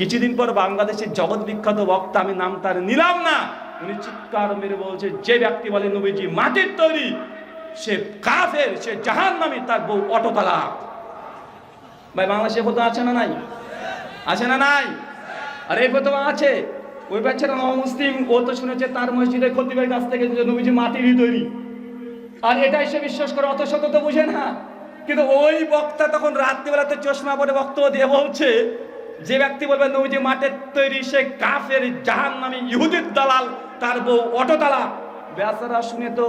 কিছুদিন পর বাংলাদেশের জগৎ বিখ্যাত বক্তা আমি নাম তার নিলাম না। উনি চিৎকার মেরে বলছে, যে ব্যক্তি বলে নবীজি, মাটির তৈরি, সে কাফের, সে জাহান নামি তার বউ অটোতলা ভাই, বাংলাদেশে ফটো আছে না নাই? আছে না নাই? আর এই ফটো আছে? ওই বাচ্চারা মুসলিম, ও তো শুনেছে তার মসজিদে খতিবের কাছ থেকে নবীজি মাটিরই তৈরি। আর এটাই সে বিশ্বাস করে অত শত তো বুঝে না। কিন্তু ওই বক্তা তখন রাত্রিবেলাতে চশমা পরে বক্তব্য দিয়ে বলছে যে ব্যক্তি বলবে নবীজি মাটির তৈরি সে কাফের জাহান নামে ইহুদির দালাল, তার বউ অটো অটোতালা। বেচারা শুনে তো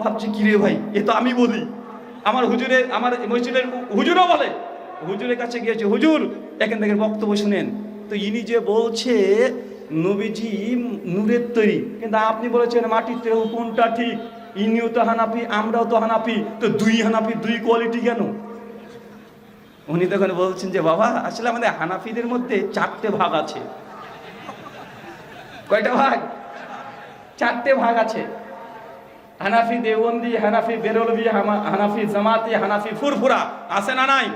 ভাবছি কি রে ভাই, এ তো আমি বলি। আমার হুজুরে, আমার মসজিদের হুজুরও বলে, হুজুরের কাছে গিয়েছে, হুজুর, এখান থেকে বক্তব্য শুনেন। তো ইনি যে বলছে, নবীজি নূরের তৈরি। কিন্তু আপনি বলেছেন, মাটির তৈরি কোনটা ঠিক? ইনিও তো হানাফি, আমরাও তো হানাফি। তো দুই হানাফি দুই কোয়ালিটি কেন? উনি তখন বলছেন যে, বাবা, আসলে আমাদের হানাফিদের মধ্যে চারটে ভাগ আছে। কয়টা ভাগ? চারটে ভাগ আছে। হানাফি দেওবন্দি, হানাফি বেরলবি হানাফি জামাতি, হানাফি ফুরফুরা, আছে না নাই?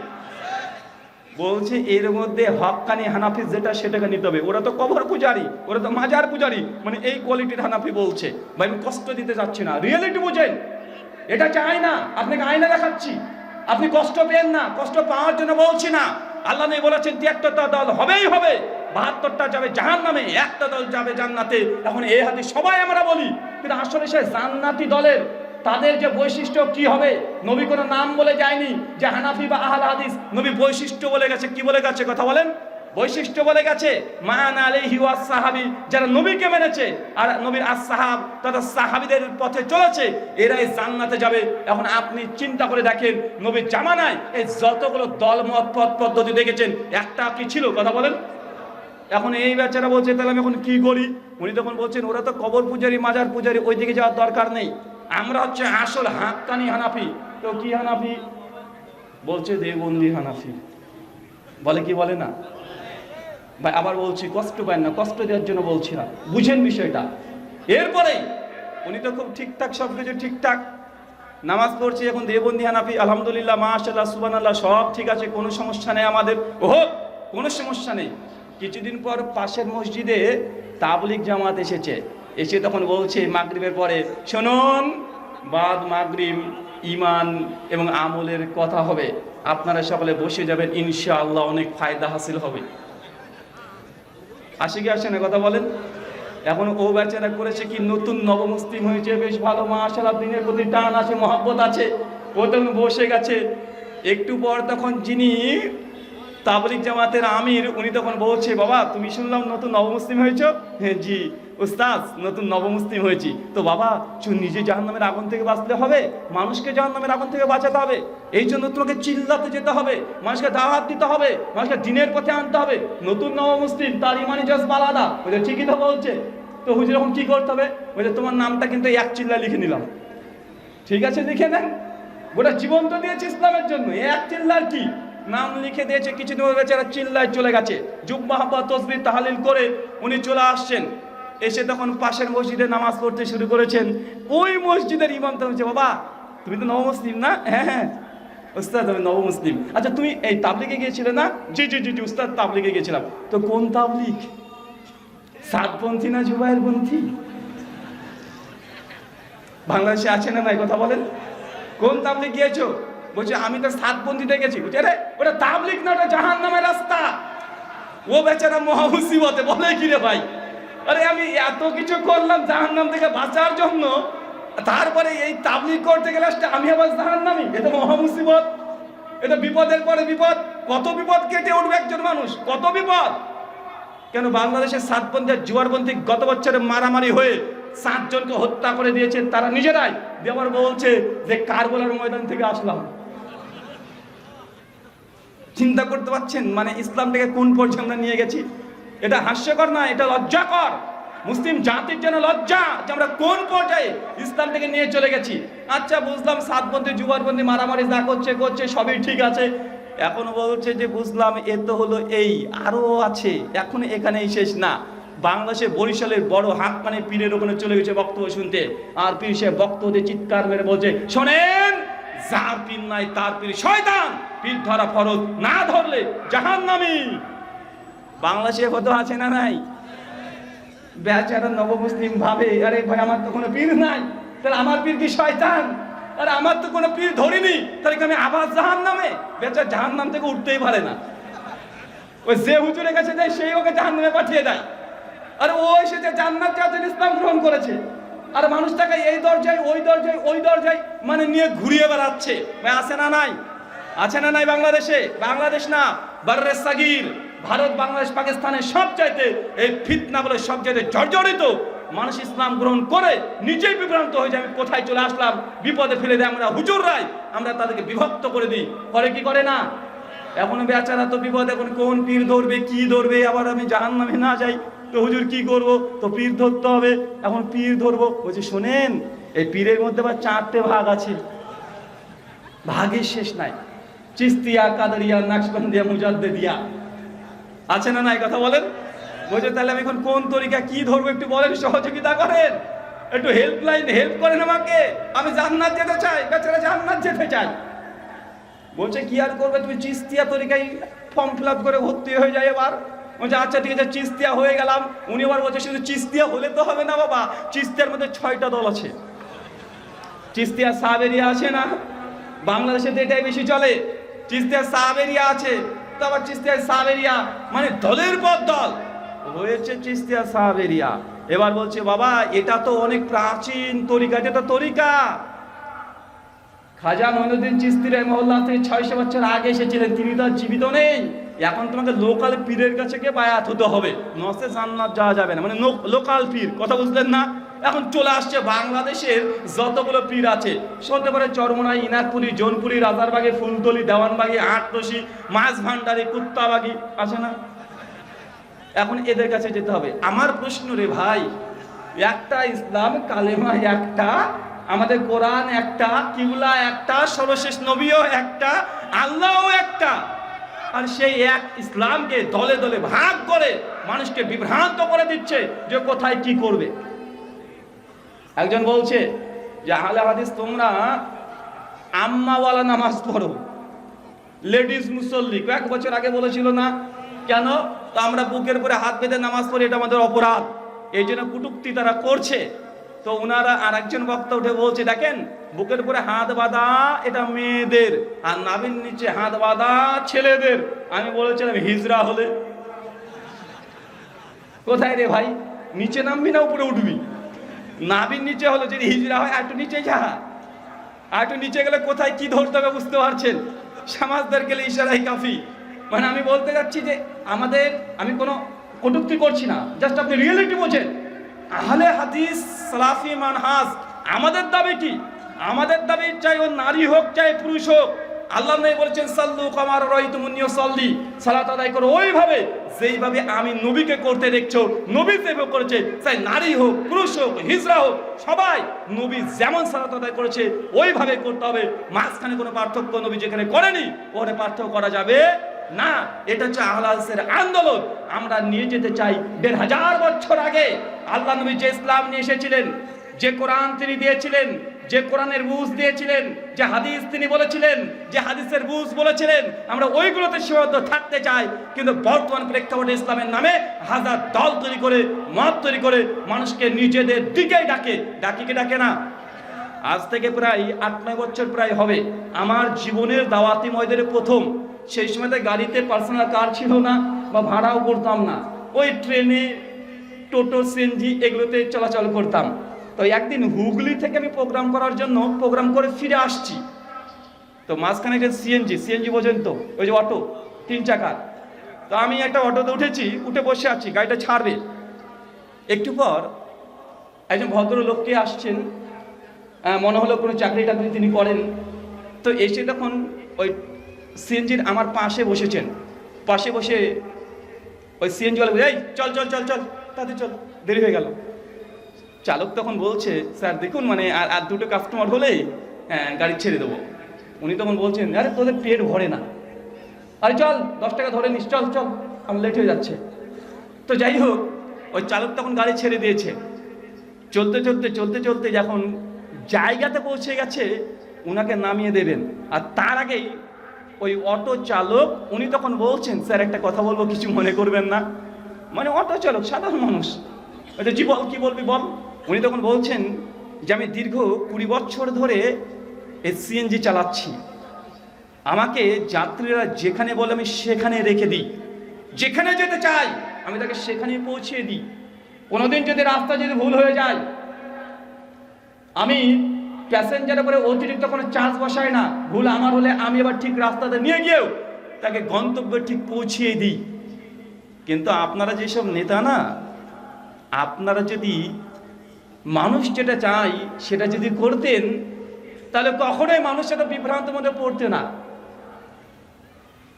বলছে, এর মধ্যে হক্কানি হানাফি যেটা সেটাকে নিতে হবে। ওরা তো কবর পূজারি, ওরা তো মাজার পূজারি। মানে এই কোয়ালিটির হানাফি বলছে। ভাই, আমি কষ্ট দিতে যাচ্ছি না। রিয়েলিটি বুঝেন। এটা চাই না আপনাকে আয়না দেখাচ্ছি। আপনি কষ্ট পেন না, কষ্ট পাওয়ার জন্য বলছি না। আল্লাহ নেই বলেছেন তিয়াত্তরটা দল হবেই হবে বাহাত্তরটা যাবে জাহান নামে একটা দল যাবে জান্নাতে। এখন এ হাতে সবাই আমরা বলি, কিন্তু আসলে সে জান্নাতি দলের, তাদের যে বৈশিষ্ট্য কি হবে, নবী কোনো নাম বলে যায়নি যে হানাফি বা আহাল হাদিস, নবী বৈশিষ্ট্য বলে গেছে, কি বলে গেছে, কথা বলেন? বৈশিষ্ট্য বলে গেছে, মান আলাইহি ওয়াস সাহাবী, যারা নবীকে মেনেছে আর নবীর আস সাহাব তথা সাহাবিদের পথে চলেছে, এরাই জান্নাতে যাবে। এখন আপনি চিন্তা করে দেখেন, নবীর জামানায় এই যতগুলো দলমত পথ, পদ্ধতি দেখেছেন, একটা কি ছিল? কথা বলেন। এখন এই বেচারা বলছে, তাহলে আমি এখন কি করি? উনি তখন বলছেন, ওরা তো কবর পূজারি, মাজার পূজারি ওই দিকে যাওয়ার দরকার নেই। আমরা হচ্ছে আসল হাক্কানি হানাফি। তো কি হানাফি? বলছে দেবন্দি হানাফি। বলে কি বলে না? ভাই, আবার বলছি, কষ্ট পায় না, কষ্ট দেওয়ার জন্য বলছি না। বুঝেন বিষয়টা। এরপরেই উনি তো খুব ঠিকঠাক সব কিছু ঠিকঠাক। নামাজ পড়ছি, এখন দেবন্দি হানাফি, আলহামদুলিল্লাহ মাশাল্লাহ সুবান আল্লাহ সব ঠিক আছে, কোনো সমস্যা নেই আমাদের। ওহ, কোনো সমস্যা নেই। কিছুদিন পর পাশের মসজিদে তাবলিক জামাত এসেছে। এসে তখন বলছে, মাগরিবের পরে, শুনুন, বাদ মাগরিব ইমান এবং আমলের কথা হবে। আপনারা সকলে বসে যাবেন, ইনশাআল্লাহ অনেক ফায়দা হাসিল হবে। আসে কি আসে না কথা বলেন। এখন ও বেচারা করেছে কি? নতুন নবমুসলিম হয়েছে, বেশ ভালো, মাশাআল্লাহ, দিনের প্রতি টান আছে, মহাব্বত আছে। ও তখন বসে গেছে। একটু পর তখন যিনি তাবলিক জামাতের আমির, উনি তখন বলছে, বাবা, তুমি শুনলাম নতুন নবমুসলিম হয়েছ? হ্যাঁ জি। উস্তাজ নতুন নবমুসলিম হয়েছি। তো বাবা চু নিজে জাহান্নামের আগুন থেকে বাঁচতে হবে, মানুষকে জাহান্নামের আগুন থেকে বাঁচাতে হবে। এই জন্য তোমাকে চিল্লাতে যেতে হবে, মানুষকে দাওয়াত দিতে হবে, মানুষকে দিনের পথে আনতে হবে। নতুন নবমুসলিম তার ইমানি জাজ বালাদা ওদের ঠিকই তো বলছে। তো হুজুর, এখন কি করতে হবে? বলছে তোমার নামটা কিন্তু এক চিল্লা লিখে নিলাম। ঠিক আছে, লিখে নেন। গোটা জীবন তো দিয়েছে ইসলামের জন্য। এক চিল্লার কি? নাম লিখে দিয়েছে কিছু দিন বেচারা চিল্লায় চলে গেছে। যুগ মাহাব্বা, তসবি, তাহালিল করে উনি চলে আসছেন। এসে তখন পাশের মসজিদে নামাজ পড়তে শুরু করেছেন। ওই মসজিদের ইমাম তো বলছে, বাবা, তুমি তো নবমুসলিম না? হ্যাঁ হ্যাঁ উস্তাদ আমি নবমুসলিম। আচ্ছা তুমি এই তাবলিগে গিয়েছিলে না? জি জি জি জি উস্তাদ তাবলিগে গিয়েছিলাম। তো কোন তাবলিগ? সাতপন্থী না জুবাইয়ের পন্থী বাংলাদেশে আছে না নাই, কথা বলেন। কোন তাবলিগ গিয়েছো? বলছে, আমি তো সাতপন্থীতে গেছি। বলছে, আরে, ওটা তাবলিগ না, ওটা জাহান নামের রাস্তা। ও বেচারা মহামুসিবতে বলে কি রে ভাই? আরে আমি এত কিছু করলাম জাহান নাম থেকে বাঁচার জন্য, তারপরে এই তাবলিগ করতে গেলে আমি আবার জাহান নামি এটা মহামুসিবত। এটা বিপদের পরে বিপদ। কত বিপদ কেটে উঠবে একজন মানুষ? কত বিপদ? কেন বাংলাদেশের সাতপন্থী আর জুয়ারপন্থী গত বছরে মারামারি হয়ে সাতজনকে হত্যা করে দিয়েছে তারা নিজেরাই। দিয়ে বলছে যে কারবালার ময়দান থেকে আসলাম। চিন্তা করতে পারছেন? মানে ইসলামটাকে কোন পর্যায়ে আমরা নিয়ে গেছি? এটা হাস্যকর না, এটা লজ্জাকর। মুসলিম জাতির জন্য লজ্জা যে আমরা কোন পর্যায়ে ইসলাম থেকে নিয়ে চলে গেছি। আচ্ছা বুঝলাম সাতপন্থী যুবরপন্থী মারামারি যা করছে করছে, সবই ঠিক আছে। এখন বলছে যে, বুঝলাম এ তো হলো এই, আরও আছে, এখন এখানেই শেষ না। বাংলাদেশে বরিশালের বড় হাক্কানে পীরের ওখানে চলে গেছে বক্তব্য শুনতে। আর পীর সে বক্তব্য চিৎকার মেরে বলছে, শোনেন, যার পীর নাই তার পীর শয়তান। পীর ধরা ফরজ, না ধরলে জাহান্নামী। বাংলাদেশে হতো আছে না নাই? বেচারা নবমুসলিম ভাবে। আরে ভাই, আমার তো কোনো পীর নাই। তাহলে আমার পীর কি শয়তান? আরে আমার তো কোনো পীর ধরিনি। তাহলে আমি আবার জাহান নামে বেচার জাহান নাম থেকে উঠতেই পারে না। ওই যে হুজুরের কাছে যায়, সেই ওকে জাহান নামে পাঠিয়ে দেয়। আর ও এসেছে জান্নাত চাওয়ার জন্য ইসলাম গ্রহণ করেছে। আর মানুষটাকে এই দরজায়, ওই দরজায় ওই দরজায় মানে নিয়ে ঘুরিয়ে বেড়াচ্ছে। ভাই, আছে না নাই? আছে না নাই বাংলাদেশে? বাংলাদেশ না বার্রে সাগির। ভারত, বাংলাদেশ, পাকিস্তানের সব চাইতে এই ফিতনাগুলো সব চাইতে জর্জরিত মানুষ ইসলাম গ্রহণ করে নিজেই বিভ্রান্ত হয়ে যায়, আমি কোথায় চলে আসলাম, বিপদে ফেলে দেয় আমরা হুজুররাই আমরা তাদেরকে বিভক্ত করে দিই। করে কি করে না? এখন বেচারা তো বিপদ, এখন কোন পীর ধরবে, কি ধরবে, আবার আমি জাহান নামে না যাই, তো হুজুর কি করব? তো পীর ধরতে হবে, এখন পীর ধরবো। বলছি, শোনেন, এই পীরের মধ্যে আবার চারটে ভাগ আছে। ভাগের শেষ নাই। চিস্তিয়া, কাদারিয়া, নাকশবন্দিয়া মুজাদ্দে দিয়া আছে না নাই কথা বলেন? বলছে, তাহলে আমি এখন কোন তরিকা, কি ধরবো একটু বলেন, সহযোগিতা করেন। একটু হেল্পলাইন হেল্প করেন আমাকে। আমি জান্নাত যেতে চাই, বেচারা জান্নাত যেতে চাই বলছে, কি আর করবে? তুমি চিস্তিয়া তরিকায় ফর্ম ফিল করে ভর্তি হয়ে যায় এবার। বলছে আচ্ছা ঠিক আছে, চিস্তিয়া হয়ে গেলাম। উনি আবার বলছে, শুধু চিস্তিয়া হলে তো হবে না বাবা, চিস্তিয়ার মধ্যে ছয়টা দল আছে। চিস্তিয়া সাবেরিয়া আছে না? বাংলাদেশে তো এটাই বেশি চলে। চিস্তিয়া সাবেরিয়া আছে তো আবার চিস্তিয়া সাবেরিয়া। মানে দলের পর দল। হয়েছে চিস্তিয়া সাবেরিয়া। এবার বলছে, বাবা, এটা তো অনেক প্রাচীন তরিকা, এটা তো তরিকা। খাজা মইনুদ্দিন চিস্তি রহমল্লাহ থেকে ছয়শো বছর আগে এসেছিলেন। তিনি তো জীবিত নেই। এখন তোমাকে লোকাল পীরের কাছে গিয়ে বায়াত হতে হবে। নসে জান্নাত যাওয়া যাবে না। মানে লোকাল পীর। কথা বুঝলেন না? এখন চলে আসছে বাংলাদেশের যতগুলো পীর আছে। হতে পারে চরমনাই ইনারপুরি জোনপুরি রাজারবাগে, ফুলতলি, দেওয়ানবাগি আটরসি মাছ ভান্ডারি, কুত্তাবাগি আছে না? এখন এদের কাছে যেতে হবে। আমার প্রশ্ন রে ভাই, একটা ইসলাম কালেমা একটা, আমাদের কোরআন একটা, কিবলা একটা, সর্বশেষ নবীও একটা, আল্লাহও একটা। আর সেই এক ইসলামকে দলে দলে ভাগ করে মানুষকে বিভ্রান্ত করে দিচ্ছে যে কোথায় কি করবে। একজন বলছে, যে আহলে হাদিস তোমরা আম্মাওয়ালা নামাজ পড়ো। লেডিস মুসল্লি। কয়েক বছর আগে বলেছিল না? কেন? তো আমরা বুকের পরে হাত বেঁধে নামাজ পড়ি, এটা আমাদের অপরাধ। এই জন্য কুটুক্তি তারা করছে। তো ওনারা আর একজন বক্তা উঠে বলছে, দেখেন, বুকের উপরে হাত বাঁধা এটা মেয়েদের, আর নাবির নিচে হাত বাঁধা ছেলেদের। আমি বলেছিলাম, হিজরা হলে। কোথায় রে ভাই? নিচে নামবি না উপরে উঠবি? নাবির নিচে হলো যদি হিজরা হয়, আর একটু নিচে যা। আর একটু নিচে গেলে কোথায় কি ধরতে হবে বুঝতে পারছেন? সমাজদের গেলে ইশারাই কাফি। মানে আমি বলতে যাচ্ছি যে আমাদের, আমি কোনো কটুক্তি করছি না। জাস্ট আপনি রিয়েলিটি বোঝেন। আহলে হাদিস সালাফি মানহাজ, আমাদের দাবি কি? আমাদের দাবি চাই ও নারী হোক, চাই পুরুষ হোক। আল্লাহ নবী বলেছেন, সাল্লু কামার রহিতুমুন্নিয় সাল্লি সালাত আদায় করো। ওইভাবে, যেইভাবে আমি নবীকে করতে দেখছ, নবী যেভাবে করেছে, চাই নারী হোক, পুরুষ হোক, হিজরা হোক, সবাই নবী যেমন সালাত আদায় করেছে, ওইভাবে করতে হবে। মাঝখানে কোনো পার্থক্য নবী যেখানে করেনি, ওখানে পার্থক্য করা যাবে না। এটা হচ্ছে আহলাসের আন্দোলন। আমরা নিয়ে যেতে চাই দেড় হাজার বছর আগে। আল্লাহ নবী যে ইসলাম নিয়ে এসেছিলেন, যে কোরআন তিনি দিয়েছিলেন যে কোরআনের বুঝ দিয়েছিলেন, যে হাদিস তিনি বলেছিলেন, যে হাদিসের বুঝ বলেছিলেন, আমরা ওইগুলোতে সীমাবদ্ধ থাকতে চাই। কিন্তু বর্তমান প্রেক্ষাপটে ইসলামের নামে হাজার দল তৈরি করে, মত তৈরি করে মানুষকে নিজেদের দিকেই ডাকে। ডাকিকে ডাকে না? আজ থেকে প্রায় আট, নয় বছর প্রায় হবে। আমার জীবনের দাওয়াতি ময়দের প্রথম। সেই সময়তে গাড়িতে পার্সোনাল কার ছিল না বা ভাড়াও করতাম না। ওই ট্রেনে, টোটো, সিএনজি এগুলোতে চলাচল করতাম। তো একদিন হুগলি থেকে আমি প্রোগ্রাম করার জন্য প্রোগ্রাম করে ফিরে আসছি। তো মাঝখানে একটা সিএনজি সিএনজি বোঝেন তো, ওই যে অটো, তিন চাকার। তো আমি একটা অটোতে উঠেছি, উঠে বসে আছি, গাড়িটা ছাড়বে। একটু পর একজন ভদ্রলোককে আসছেন মনে হলো কোনো চাকরি টাকরি তিনি করেন। তো এসে তখন ওই সিএনজির আমার পাশে বসেছেন। পাশে বসে ওই সিএনজি বলে, এই, চল চল চল চল তাতে চল, দেরি হয়ে গেল। চালক তখন বলছে, স্যার, দেখুন মানে আর আর দুটো কাস্টমার হলেই হ্যাঁ গাড়ি ছেড়ে দেবো। উনি তখন বলছেন, আরে, তোদের পেট ভরে না। আরে, চল, দশ টাকা ধরে নিস, চল চল, আমার লেট হয়ে যাচ্ছে। তো যাই হোক, ওই চালক তখন গাড়ি ছেড়ে দিয়েছে। চলতে চলতে চলতে চলতে যখন জায়গাতে পৌঁছে গেছে ওনাকে নামিয়ে দেবেন। আর তার আগেই ওই অটো চালক, উনি তখন বলছেন, স্যার, একটা কথা বলব, কিছু মনে করবেন না। মানে অটো চালক, সাধারণ মানুষ। ওই জি বল কি বলবি বল? উনি তখন বলছেন যে আমি দীর্ঘ কুড়ি বছর ধরে এই সিএনজি চালাচ্ছি। আমাকে যাত্রীরা যেখানে বলে আমি সেখানে রেখে দিই। যেখানে যেতে চাই, আমি তাকে সেখানে পৌঁছিয়ে দিই। কোনোদিন যদি রাস্তা যদি ভুল হয়ে যায়, আমি প্যাসেঞ্জারের উপরে অতিরিক্ত কোনো চার্জ বসাই না। ভুল আমার হলে আমি আবার ঠিক রাস্তাতে নিয়ে গিয়েও তাকে গন্তব্যে ঠিক পৌঁছিয়ে দিই। কিন্তু আপনারা যেসব নেতা না, আপনারা যদি মানুষ যেটা চাই সেটা যদি করতেন, তাহলে কখনোই মানুষ সেটা বিভ্রান্ত মধ্যে পড়তে না।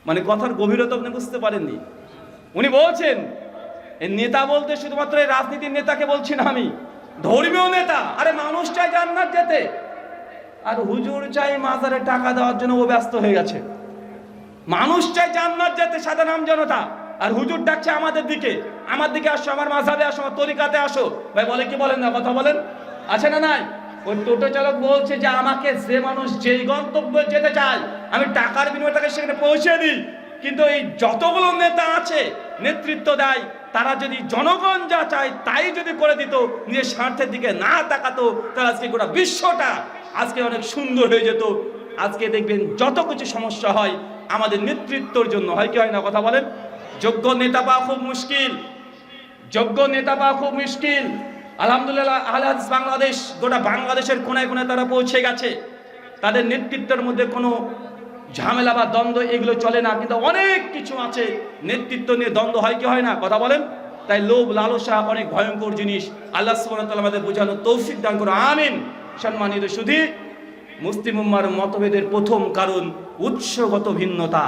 মানে কথার গভীরতা আপনি বুঝতে পারেননি। উনি বলছেন নেতা বলতে শুধুমাত্র এই রাজনীতির নেতাকে বলছি না আমি, ধর্মীয় নেতা। আরে মানুষ চাই জান্নাত যেতে। আর হুজুর চাই মাজারে টাকা দেওয়ার জন্য ও ব্যস্ত হয়ে গেছে। মানুষ চাই জান্নাত যেতে, সাধারণ জনতা। আর হুজুর ডাকছে আমাদের দিকে। আমার দিকে আসো, আমার মাঝাবে আসো, আমার তরিকাতে আসো। ভাই, বলে কি বলেন না, কথা বলেন? আছে না নাই? ওই টোটো চালক বলছে যে, আমাকে যে মানুষ যেই গন্তব্যে যেতে চায়, আমি টাকার বিনিময়ে তাকে সেখানে পৌঁছে দিই। কিন্তু এই যতগুলো নেতা আছে, নেতৃত্ব দেয়, তারা যদি জনগণ যা চায়, তাই যদি করে দিত, নিজের স্বার্থের দিকে না তাকাতো, তাহলে আজকে গোটা বিশ্বটা আজকে অনেক সুন্দর হয়ে যেত। আজকে দেখবেন যত কিছু সমস্যা হয়, আমাদের নেতৃত্বর জন্য হয় কি হয় না, কথা বলেন? যোগ্য নেতা পাওয়া খুব মুশকিল। যোগ্য নেতা পাওয়া খুব মুশকিল। আলহামদুলিল্লাহ, আহলে বাংলাদেশ, গোটা বাংলাদেশের কোনায় কোনায় তারা পৌঁছে গেছে। তাদের নেতৃত্বের মধ্যে কোনো ঝামেলা বা দ্বন্দ্ব এগুলো চলে না, কিন্তু অনেক কিছু আছে। নেতৃত্ব নিয়ে দ্বন্দ্ব হয় কি হয় না? কথা বলেন। তাই লোভ, লালসা, অনেক ভয়ঙ্কর জিনিস। আল্লাহ আমাদের বোঝানো তৌফিক দান করো আমিন। সম্মানিত সুধী, মুসলিম মতভেদের প্রথম কারণ উৎসগত ভিন্নতা।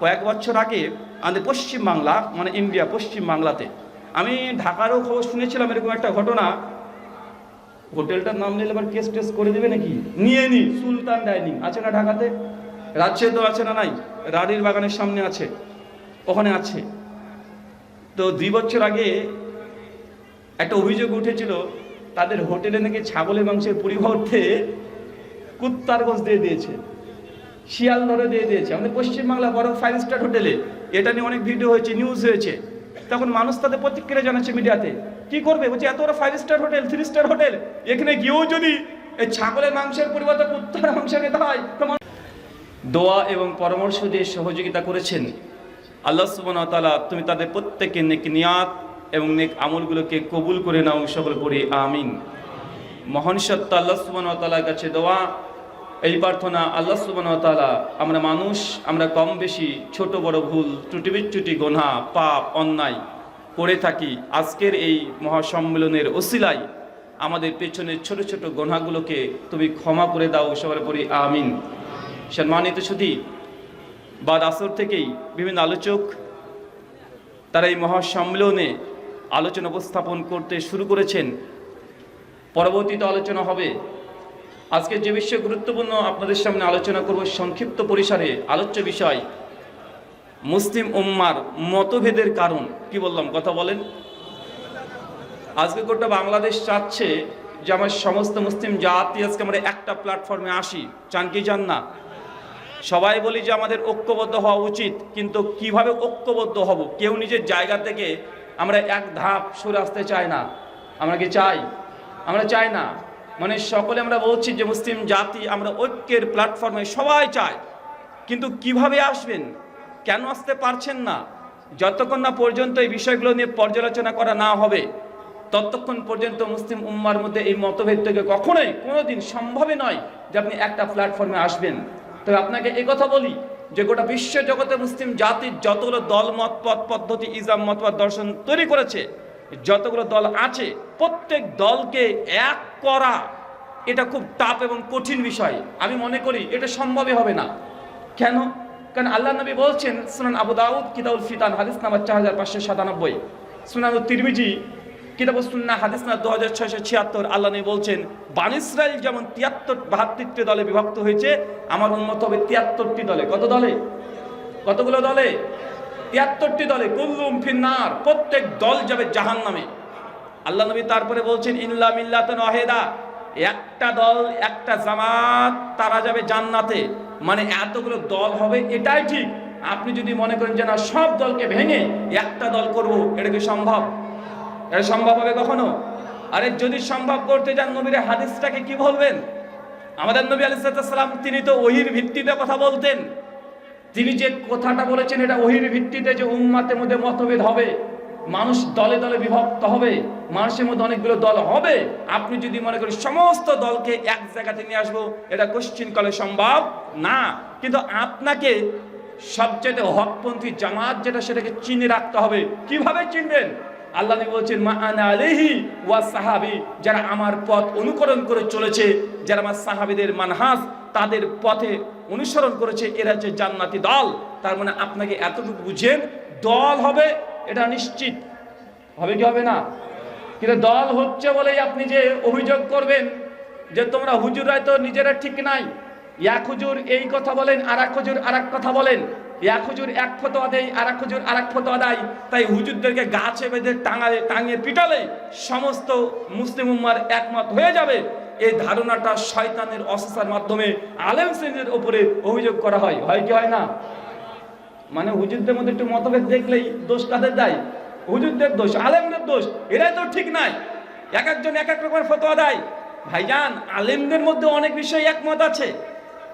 কয়েক বছর আগে আমাদের পশ্চিম বাংলা মানে ইন্ডিয়া, পশ্চিম বাংলাতে। আমি ঢাকারও খবর শুনেছিলাম এরকম একটা ঘটনা। হোটেলটার নাম নিলে আবার কেস টেস করে দেবে নাকি? নিয়ে নি, সুলতান ডাইনিং। আছে না ঢাকাতে? রাজ্যে তো আছে না নাই? রানীর বাগানের সামনে আছে, ওখানে আছে। তো দুই বছর আগে একটা অভিযোগ উঠেছিল, তাদের হোটেলে নাকি ছাগলের মাংসের পরিবর্তে কুত্তার গোস দিয়ে দিয়েছে। শিয়াল ধরে দিয়ে দিয়েছে। আমাদের পশ্চিমবাংলা বড় ফাইভ স্টার হোটেলে এটা নিয়ে অনেক ভিডিও হয়েছে নিউজ হয়েছে। তখন মানুষ তাদের প্রতিক্রিয়া জানাচ্ছে মিডিয়াতে। কি করবে? বলছে, এত বড় five star hotel three star hotel এখানে গিয়েও যদি এই ছাগলের মাংসের পরিবর্তে কুত্তার মাংস খেতে হয় দোয়া এবং পরামর্শ দিয়ে সহযোগিতা করেছেন। আল্লাহ তাআলা, তুমি তাদের প্রত্যেকের নেক নিয়াত এবং নেক আমলগুলোকে কবুল করে নাও, সকল করে আমিন। মহান সত্য আল্লাহ ওয়া কাছে দোয়া। এই প্রার্থনা আল্লাহ তাআলা, আমরা মানুষ, আমরা কম বেশি ছোট বড় ভুল, ত্রুটি বিচ্যুটি গোনা, পাপ, অন্যায় করে থাকি। আজকের এই মহাসম্মেলনের ওসিলায় আমাদের পেছনের ছোট ছোট গোনাগুলোকে তুমি ক্ষমা করে দাও, সবার পরে আমিন। সম্মানিত সুধী বাদ আসর থেকেই বিভিন্ন আলোচক, তারা এই মহাসম্মেলনে আলোচনা উপস্থাপন করতে শুরু করেছেন। পরবর্তীতে আলোচনা হবে আজকে যে বিষয়ে গুরুত্বপূর্ণ আপনাদের সামনে আলোচনা করব, সংক্ষিপ্ত পরিসরে আলোচ্য বিষয়, মুসলিম উম্মার মতভেদের কারণ। কি বললাম, কথা বলেন। আজকে গোটা বাংলাদেশ চাচ্ছে যে আমার সমস্ত মুসলিম জাতি আজকে আমরা একটা প্ল্যাটফর্মে আসি। চান কি চান না? সবাই বলি যে আমাদের ঐক্যবদ্ধ হওয়া উচিত, কিন্তু কীভাবে ঐক্যবদ্ধ হব? কেউ নিজের জায়গা থেকে আমরা এক ধাপ সরে আসতে চাই না। আমরা কি চাই? আমরা চাই না। মানে সকলে আমরা বলছি যে মুসলিম জাতি, আমরা ঐক্যের প্ল্যাটফর্মে সবাই চায় কিন্তু কীভাবে আসবেন? কেন আসতে পারছেন না? যতক্ষণ না পর্যন্ত এই বিষয়গুলো নিয়ে পর্যালোচনা করা না হবে, ততক্ষণ পর্যন্ত মুসলিম উম্মার মধ্যে এই মতভেদ থেকে কখনোই, কোনোদিন সম্ভবই নয় যে আপনি একটা প্ল্যাটফর্মে আসবেন। তবে আপনাকে কথা বলি যে গোটা বিশ্ব জগতে মুসলিম জাতির যতগুলো দল, মত, পথ, পদ্ধতি ইজাম মতবাদ, দর্শন তৈরি করেছে, যতগুলো দল আছে, প্রত্যেক দলকে এক করা, এটা খুব টাফ এবং কঠিন বিষয়। আমি মনে করি এটা সম্ভবই হবে না। কেন? কারণ আল্লাহ নবী বলছেন, সুনান আবু দাউদ, কিতাবুল ফিতান, হাদিস নাম্বার চার হাজার পাঁচশো সাতানব্বই। সুনান তিরমিজি, কিতাব সুন্না হাদিস না দু হাজার ছয়শো ছিয়াত্তর, আল্লাহ নবী বলছেন, বান ইসরায়েল যেমন তিয়াত্তর, বাহাত্তরটি দলে বিভক্ত হয়েছে, আমার উন্মত হবে তিয়াত্তরটি দলে। কত দলে? কতগুলো দলে? তিয়াত্তরটি দলে। কুল্লুম ফিন্নার, প্রত্যেক দল যাবে জাহান নামে আল্লাহ নবী তারপরে বলছেন, ইল্লা মিল্লাত নহেদা একটা দল, একটা জামাত, তারা যাবে জান্নাতে। মানে এতগুলো দল হবে, এটাই ঠিক। আপনি যদি মনে করেন যে না, সব দলকে ভেঙে একটা দল করব, এটা কি সম্ভব? এটা সম্ভব হবে কখনো? আরে যদি সম্ভব করতে যান, নবীর হাদিসটাকে কি বলবেন? আমাদের নবী আলিসাল্লাম তিনি তো ওহির ভিত্তিতে কথা বলতেন। তিনি যে কথাটা বলেছেন, এটা ওহির ভিত্তিতে যে উম্মাতের মধ্যে মতভেদ হবে। মানুষ দলে দলে বিভক্ত হবে, মানুষের মধ্যে অনেকগুলো দল হবে। আপনি যদি মনে করেন সমস্ত দলকে এক জায়গাতে নিয়ে আসব, এটা কোশ্চিন কলে সম্ভব না। কিন্তু আপনাকে সবচেয়ে হকপন্থী জামাত যেটা, সেটাকে চিনে রাখতে হবে। কীভাবে চিনবেন? আল্লাহ বলছেন, মা আনা আলাইহি ওয়া সাহাবি যারা আমার পথ অনুকরণ করে চলেছে, যারা আমার সাহাবীদের মানহাজ, তাদের পথে অনুসরণ করেছে, এরা যে জান্নাতি দল। তার মানে আপনাকে এতটুকু বুঝেন দল হবে এটা নিশ্চিত। হবে কি হবে না? কিন্তু দল হচ্ছে বলেই আপনি যে অভিযোগ করবেন যে তোমরা হুজুরাই তো নিজেরা ঠিক নাই। এক হুজুর এই কথা বলেন আর এক হুজুর আর কথা বলেন। এক হুজুর এক ফতোয়া দেয় আর এক হুজুর আর এক ফতোয়া দেয়। তাই হুজুরদেরকে গাছে বেঁধে টাঙালে, টাঙিয়ে পিটালে সমস্ত মুসলিম উম্মার একমত হয়ে যাবে। এই ধারণাটা শয়তানের অসসার মাধ্যমে আলেম শ্রেণির উপরে অভিযোগ করা হয়। হয় কি হয় না? মানে হুজুরদের মধ্যে একটু মতভেদ দেখলেই দোষ কাদের দেয়? হুজুরদের দোষ, আলেমদের দোষ, এরাই তো ঠিক নাই। এক একজন এক এক রকমের ফতোয়া দেয়। ভাইজান, আলেমদের মধ্যে অনেক বিষয় একমত আছে।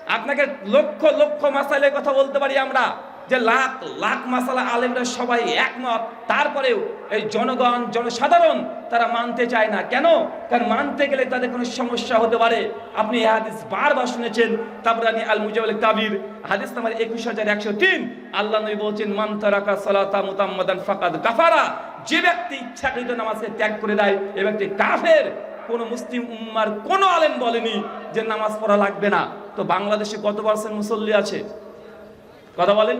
আপনাকে লক্ষ লক্ষ মাসাইলের কথা বলতে পারি আমরা। যে লাখ লাখ মাসালা আলেমরা সবাই একমত। তারপরেও এই জনগণ, জনসাধারণ তারা মানতে চায় না। কেন? কারণ মানতে গেলে তাদের কোনো সমস্যা হতে পারে। আপনি এই হাদিস বারবার শুনেছেন, তাবরানি আল মুজাবুল কাবির হাদিস নাম্বার একুশ হাজার একশো তিন। আল্লাহ নবী বলছেন, মান তারাকা সালাতা মুতাম্মাদান ফাকাদ কাফারা। যে ব্যক্তি ইচ্ছাকৃত নামাজকে ত্যাগ করে দেয়, এ ব্যক্তি কাফের। কোন মুসলিম উম্মার কোন আলেম বলেনি যে নামাজ পড়া লাগবে না। তো বাংলাদেশে কত পার্সেন্ট মুসল্লি আছে? কথা বলেন।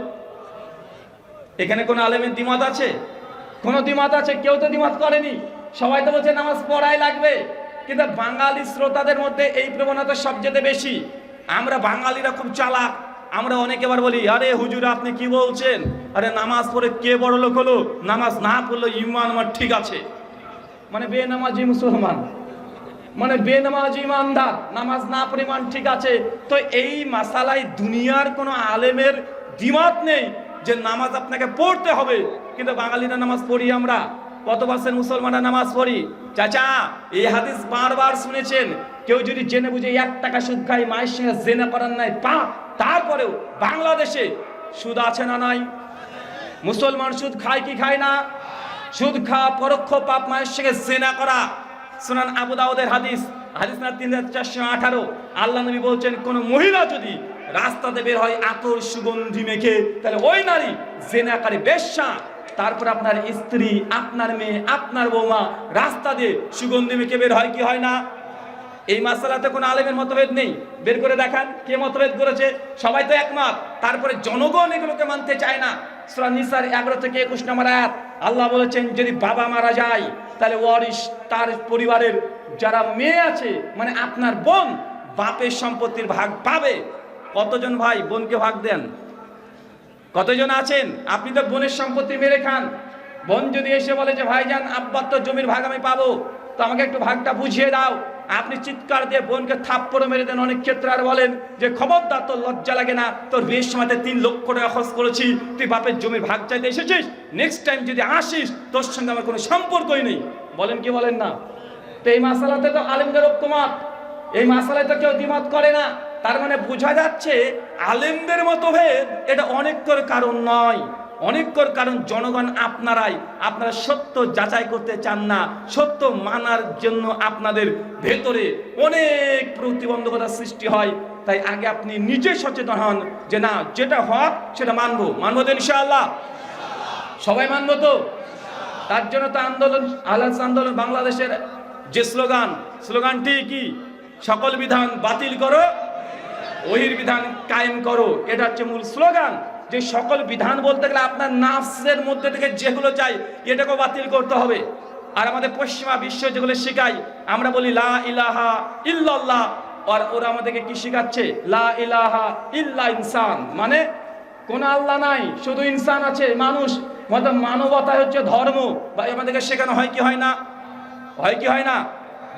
এখানে কোন আলেমের দ্বিমত আছে? কোন দ্বিমত আছে? কেউ তো দ্বিমত করেনি। সবাই তো বলছে নামাজ পড়াই লাগবে। কিন্তু বাঙালি শ্রোতাদের মধ্যে এই প্রবণতা সবচেয়ে বেশি। আমরা বাঙালিরা খুব চালাক। আমরা অনেকে এবার বলি, আরে হুজুর, আপনি কি বলছেন? আরে নামাজ পড়ে কে বড় লোক হলো? নামাজ না পড়ল ইমান আমার ঠিক আছে। মানে বেনামাজি মুসলমান। মানে বেনামাজি ইমানদার। নামাজ না পরিমাণ ঠিক আছে। তো এই মাসালায় দুনিয়ার কোনো আলেমের দ্বিমত নেই যে নামাজ আপনাকে পড়তে হবে। কিন্তু বাঙালিরা নামাজ পড়ি আমরা। কত পার্সেন্ট মুসলমানরা নামাজ পড়ি? চাচা, এই হাদিস বারবার শুনেছেন। কেউ যদি জেনে বুঝে এক টাকা সুদ খায়, মায়ের সঙ্গে জেনে করার নাই, পা, তারপরেও বাংলাদেশে সুদ আছে না নাই? মুসলমান সুদ খায় কি খায় না? সুদ খাওয়া পরোক্ষ পাপ মায়ের সঙ্গে জেনা করা। সুনান আবু দাউদের হাদিস। হাদিস না তিন হাজার চারশো আঠারো। আল্লাহ নবী বলছেন, কোন মহিলা যদি রাস্তাতে বের হয় আতর সুগন্ধি মেখে। তাহলে ওই নারী জেনাকারী বেশ্যা। তারপর আপনার স্ত্রী, আপনার মেয়ে, আপনার বৌমা রাস্তা দিয়ে সুগন্ধি মেখে বের হয়, কি হয় না? এই মাসালাতে কোনো আলেমের মতভেদ নেই। বের করে দেখান, কে মতভেদ করেছে? সবাই তো একমত। তারপরে জনগণ এগুলোকে মানতে চায় না। সুরা নিসার এগারো থেকে একুশ নম্বর আয়াত। আল্লাহ বলেছেন, যদি বাবা মারা যায়, তাহলে ওয়ারিস তার পরিবারের যারা মেয়ে আছে মানে আপনার বোন, বাপের সম্পত্তির ভাগ পাবে। কতজন ভাই বোনকে ভাগ দেন? কতজন আছেন? আপনি তো বোনের সম্পত্তি মেরে খান। বোন যদি এসে বলে যে, ভাইজান, আব্বার তো জমির ভাগ আমি পাবো, তো আমাকে একটু ভাগটা বুঝিয়ে দাও। আপনি চিৎকার দিয়ে বোনকে থাপ্পড় মেরে দেন। অনেক ক্ষেত্রে আর বলেন যে, খবরদার, তোর লজ্জা লাগে না। তোর বিয়ের সময়তে তিন লক্ষ টাকা খরচ করেছি। তুই বাপের জমির ভাগ চাইতে এসেছিস? নেক্সট টাইম যদি আসিস, তোর সঙ্গে আমার কোনো সম্পর্কই নেই। বলেন কি বলেন না? তো এই মাসালাতে তো আলিমদের ঐক্যমত। এই মাসালায় তো কেউ দ্বিমত করে না। তার মানে বোঝা যাচ্ছে আলেমদের মতভেদ এটা অনেকর কারণ নয়। অনেকর কারণ জনগণ আপনারাই। আপনারা সত্য যাচাই করতে চান না। সত্য মানার জন্য আপনাদের ভেতরে অনেক প্রতিবন্ধকতা সৃষ্টি হয়। তাই আগে আপনি নিজে সচেতন হন যে না, যেটা হক সেটা মানবো। মানবো তো ইনশাআল্লাহ? সবাই মানবো তো? তার জন্য তো আন্দোলন আলাস আন্দোলন বাংলাদেশের যে স্লোগান, স্লোগানটি কি? সকল বিধান বাতিল করো। ওহির বিধান কায়েম করো। এটা হচ্ছে মূল স্লোগান। যে সকল বিধান বলতে গেলে আপনার নাফসের মধ্যে থেকে যেগুলো চাই এটাকেও বাতিল করতে হবে। আর আমাদের পশ্চিমা বিশ্ব যেগুলো শেখাই আমরা বলি লা ইলাহা ইল্লাল্লাহ। আর ওরা আমাদেরকে কি শেখাচ্ছে? লা ইলাহা ইল্লা ইনসান। মানে কোন আল্লাহ নাই, শুধু ইনসান আছে, মানুষ। মানবতা হচ্ছে ধর্ম। বা আমাদেরকে শেখানো হয় কি হয় না? হয় কি হয় না?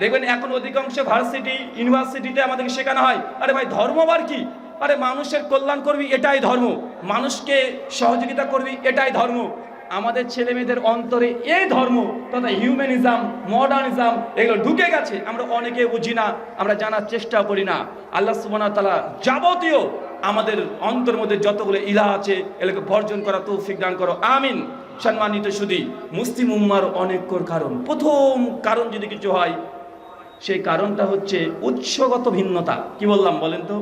দেখবেন এখন অধিকাংশ ভার্সিটি, ইউনিভার্সিটিতে আমাদেরকে শেখানো হয়, আরে ভাই, ধর্ম আবার কি? আরে, মানুষের কল্যাণ করবি, এটাই ধর্ম। মানুষকে সহযোগিতা করবি, এটাই ধর্ম। আমাদের ছেলে মেয়েদের অন্তরে এই ধর্ম, তথা হিউম্যানিজম, মডার্নিজম, এগুলো ঢুকে গেছে। আমরা অনেকে বুঝি না, আমরা জানার চেষ্টা করি না। আল্লাহ সুবহানাহু তাআলা যাবতীয় আমাদের অন্তর মধ্যে যতগুলো ইলা আছে, এগুলোকে বর্জন করা তৌফিক দান করো। আমিন। সম্মানিত শুধু মুসলিম উম্মার অনেক কারণ। প্রথম কারণ যদি কিছু হয় সেই কারণটা হচ্ছে উৎসগত ভিন্নতা। কি বললাম বলেন তো?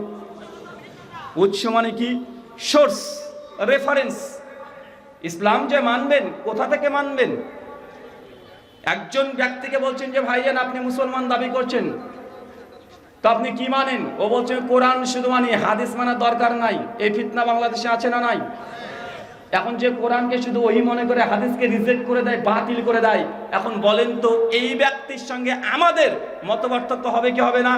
উৎস মানে কি? সোর্স রেফারেন্স ইসলাম যে মানবেন, কোথা থেকে মানবেন? একজন ব্যক্তিকে বলছেন যে, ভাইজান, আপনি মুসলমান দাবি করছেন। তো আপনি কি মানেন? ও বলছেন, কোরআন শুধু মানি হাদিস মানার দরকার নাই। এই ফিতনা বাংলাদেশে আছে না নাই? এখন যে কোরআনকে শুধু ওই মনে করে হাদিসকে রিজেক্ট করে দেয়, বাতিল করে দেয়, এখন বলেন তো এই ব্যক্তির সঙ্গে আমাদের মতপার্থক্য হবে কি হবে না?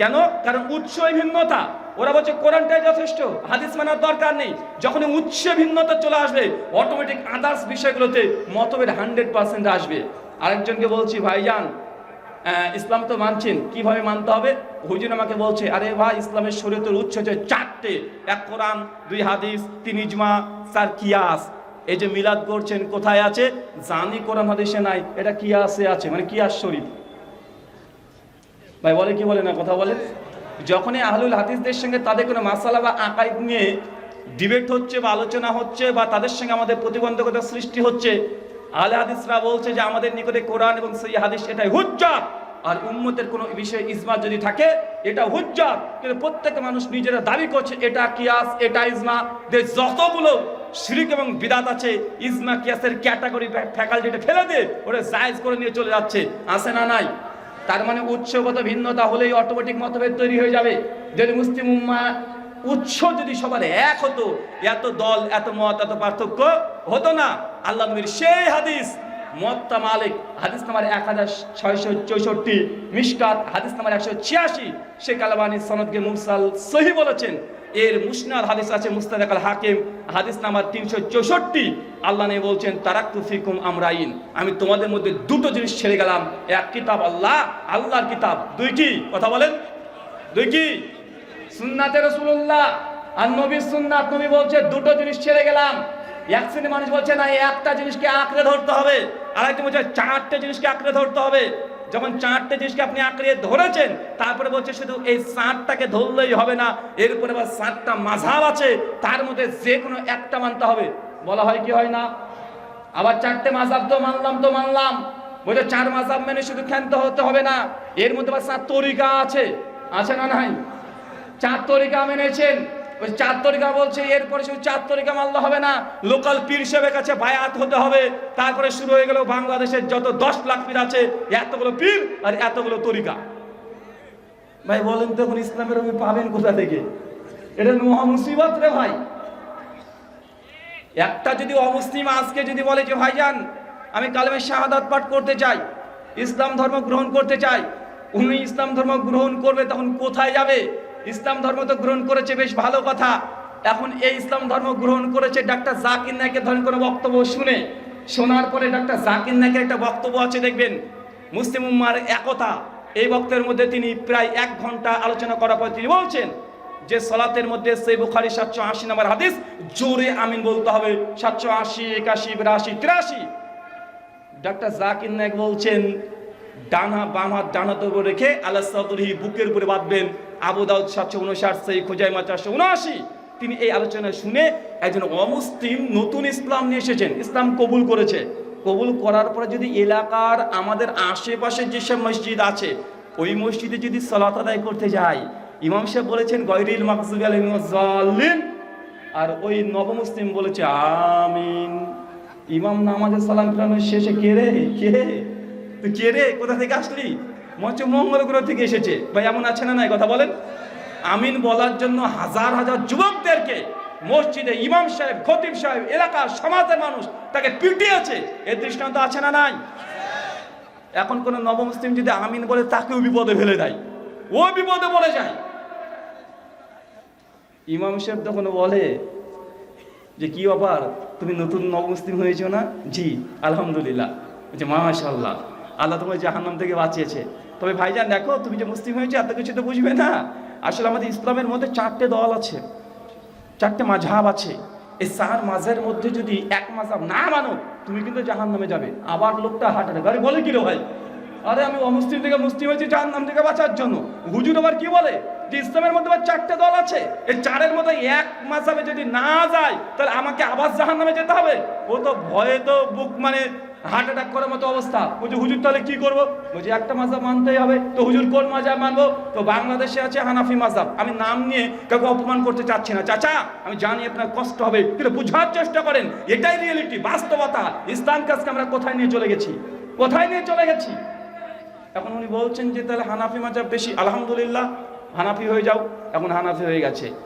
কেন? কারণ উৎসই ভিন্নতা। ওরা বলছে, কোরআনটাই যথেষ্ট, হাদিস মানার দরকার নেই। যখন উৎস ভিন্নতা চলে আসবে অটোমেটিক আদার্স বিষয়গুলোতে মতভেদ হান্ড্রেড পার্সেন্ট আসবে। আরেকজনকে বলছি, ভাইজান ইসলাম তো মানছেন, কীভাবে মানতে হবে? হুজুর আমাকে বলছে, আরে ভাই, ইসলামের শরীয়তের উৎস হচ্ছে চারটে। এক কোরআন, দুই হাদিস, তিন ইজমা, চার কিয়াস। এই যে মিলাদ করছেন, কোথায় আছে? জানি কোরআন হাদিসে নাই, এটা কিয়াসে আছে মানে কিয়াস শরীফ। ভাই, বলে কি বলে না, কথা বলে? যখনই আহলুল হাদিসদের সঙ্গে তাদের কোনো মাসালা বা আকাইদ নিয়ে ডিবেট হচ্ছে বা আলোচনা হচ্ছে বা তাদের সঙ্গে আমাদের প্রতিবন্ধকতা সৃষ্টি হচ্ছে আহলে হাদিসরা বলছে যে আমাদের নিকটে কোরআন এবং সেই হাদিস এটাই হুজ্জাত। আর উম্মতের কোনো বিষয়ে ইজমা যদি থাকে, এটা হুজ্জাত। কিন্তু প্রত্যেক মানুষ নিজেরা দাবি করছে, এটা কিয়াস, এটা ইজমা। যে যতগুলো শিরিক এবং বিদাত আছে, ইজমা কিয়াসের ক্যাটাগরি ফ্যাকাল্টিটা ফেলে দিয়ে ওটা জায়েজ করে নিয়ে চলে যাচ্ছে। আছে না নাই? তার মানে উৎসগত ভিন্নতা হলেই অটোমেটিক মতভেদ তৈরি হয়ে যাবে। যদি মুসলিম উম্মা উৎস যদি সবার এক হতো, এত দল, এত মত, এত পার্থক্য হতো না। আল্লাহ নবীর সেই হাদিস, মত্তা মালিক, হাদিস নাম্বার এক হাজার ছয়শো চৌষট্টি মিসকাত হাদিস নাম্বার একশো ছিয়াশি শেখ আলবানী সনদকে মুরসাল সহি বলেছেন। এর মুসনাদ হাদিস আছে মুস্তাদাক আল হাকিম, হাদিস নাম্বার তিনশো চৌষট্টি। আল্লাহ নেই বলছেন, তারাক্তু ফিকুম আমরাইন। আমি তোমাদের মধ্যে দুটো জিনিস ছেড়ে গেলাম। এক কিতাব আল্লাহ, আল্লাহর কিতাব। দুই কি? কথা বলেন। দুই কি? সুন্নাতে রসুল্লাহ আর নবীর সুন্নাত নবী বলছে, দুটো জিনিস ছেড়ে গেলাম। এক শ্রেণি মানুষ বলছে, না একটা জিনিসকে আঁকড়ে ধরতে হবে। আর একটা বলছে, চারটে জিনিসকে আঁকড়ে ধরতে হবে। যখন চারটে জিনিসকে আপনি আঁকড়ে ধরেছেন, তারপরে বলছে শুধু এই সাতটাকে ধরলেই হবে না, এরপরে আবার সাতটা মাঝাব আছে, তার মধ্যে যে কোনো একটা মানতে হবে। বলা হয় কি হয় না? আবার চারটে মাঝাব তো মানলাম তো মানলাম। বলছে, চার মাঝাব মেনে শুধু ক্ষান্ত হতে হবে না, এর মধ্যে আবার সাত তরিকা আছে। আছে না নাই? চার তরিকা মেনেছেন। ওই চার তরিকা বলছে, এরপরে শুধু চার তরিকা মানলে হবে না, লোকাল পীর সাহেবের কাছে বায়াত হতে হবে। তারপরে শুরু হয়ে গেল বাংলাদেশের যত দশ লাখ পীর আছে, এতগুলো পীর আর এতগুলো তরিকা। ভাই, বলেন তো এখন ইসলামের আমি পাবেন কোথা থেকে? এটা মহা মুসিবত রে ভাই। একটা যদি অমুসলিম আজকে যদি বলে যে ভাইজান আমি কালেমে শাহাদাত পাঠ করতে চাই, ইসলাম ধর্ম গ্রহণ করতে চাই। উনি ইসলাম ধর্ম গ্রহণ করবে, তখন কোথায় যাবে? ইসলাম ধর্ম তো গ্রহণ করেছে, বেশ ভালো কথা। এখন এই ইসলাম ধর্ম গ্রহণ করেছে ডাক্তার জাকির নায়কের ধরেন কোনো বক্তব্য শুনে। শোনার পরে ডাক্তার জাকির নায়কের একটা বক্তব্য আছে, দেখবেন। মুসলিম উম্মার একতা, এই বক্তব্যের মধ্যে তিনি প্রায় এক ঘণ্টা আলোচনা করার পর তিনি বলছেন যে, সলাতের মধ্যে সেই বুখারি সাতশো আশি নম্বর হাদিস, জোরে আমিন বলতে হবে। সাতশো আশি, একাশি, বিরাশি, তিরাশি। ডাক্তার জাকির নায়ক বলছেন ডানা, বাম হাত ডানা তবু রেখে আল্লাহ সাদুরহি বুকের উপরে বাঁধবেন। আবু দাউদ সাতশো উনষাট সেই খোজাইমা চারশো উনআশি। তিনি এই আলোচনা শুনে একজন অমুসলিম নতুন ইসলাম নিয়ে এসেছেন। ইসলাম কবুল করেছে। কবুল করার পরে যদি এলাকার আমাদের আশেপাশে যেসব মসজিদ আছে, ওই মসজিদে যদি সলাত আদায় করতে যাই, ইমাম সাহেব বলেছেন গৈরিল মাকসুদ আলমিন আর ওই নবমুসলিম বলেছে, আমিন। ইমাম নামাজের সালাম ফিরানোর শেষে কে রে? কে? কে রে? কোথা থেকে আসলি? মঞ্চ মঙ্গল গ্রহ থেকে এসেছে। ভাই, এমন আছে না নাই? কথা বলেন। আমিন বলার জন্য হাজার হাজার যুবকদেরকে মসজিদে ইমাম সাহেব, খতিব সাহেব এলাকার সমাজের মানুষ তাকে পিটিয়েছে। এর দৃষ্টান্ত আছে না নাই? এখন কোন নবমুসলিম যদি আমিন বলে, তাকেও বিপদে ফেলে দেয়। ও বিপদে পড়ে যায়। ইমাম সাহেব তখন বলে যে, কি ব্যাপার? তুমি নতুন নবমুসলিম হয়েছো না? জি, আলহামদুলিল্লাহ। বলছে মাশাল্লাহ আল্লাহ তোমার জাহান্নাম থেকে বাঁচিয়েছে। তবে ভাইজান দেখো, তুমি যে মুসলিম হয়েছে, এত কিছু তো বুঝবে না। আসলে আমাদের ইসলামের মধ্যে চারটে দল আছে, চারটে মাঝহাব আছে। এই চার মাঝের মধ্যে যদি এক মাঝহাব না মানো, তুমি কিন্তু জাহান নামে যাবে। আবার লোকটা হাঁটে আরে বলে কি রে ভাই? আরে আমি অমুসলিম থেকে মুসলিম হয়েছি জাহান নাম থেকে বাঁচার জন্য। হুজুর আবার কি বলে? যে ইসলামের মধ্যে আবার চারটে দল আছে। এই চারের মধ্যে এক মাঝহাবে যদি না যায়, তাহলে আমাকে আবার জাহান নামে যেতে হবে। ও তো ভয়ে তো বুক মানে হার্ট অ্যাটাক করার মতো অবস্থা। বলছে, হুজুর, তাহলে কি করব? বলছে, একটা মাঝাব মানতেই হবে। তো হুজুর, কোন মাঝাব মানবো? তো বাংলাদেশে আছে হানাফি মাঝাব আমি নাম নিয়ে কাউকে অপমান করতে চাচ্ছি না। চাচা, আমি জানি আপনার কষ্ট হবে, কিন্তু বুঝার চেষ্টা করেন, এটাই রিয়েলিটি বাস্তবতা। ইসলাম কাজকে আমরা কোথায় নিয়ে চলে গেছি? কোথায় নিয়ে চলে গেছি? এখন উনি বলছেন যে, তাহলে হানাফি মাঝাব বেশি, আলহামদুলিল্লাহ, হানাফি হয়ে যাও। এখন হানাফি হয়ে গেছে।